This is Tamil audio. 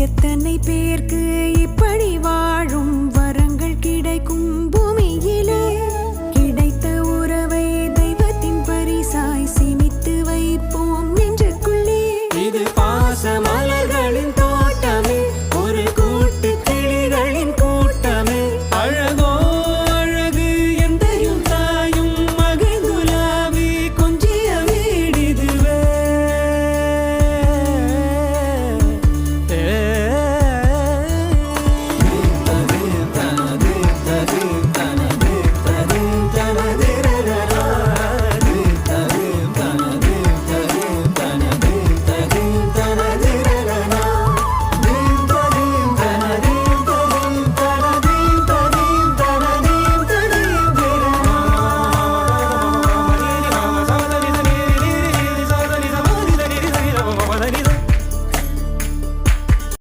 எத்தனை பேர்க்கு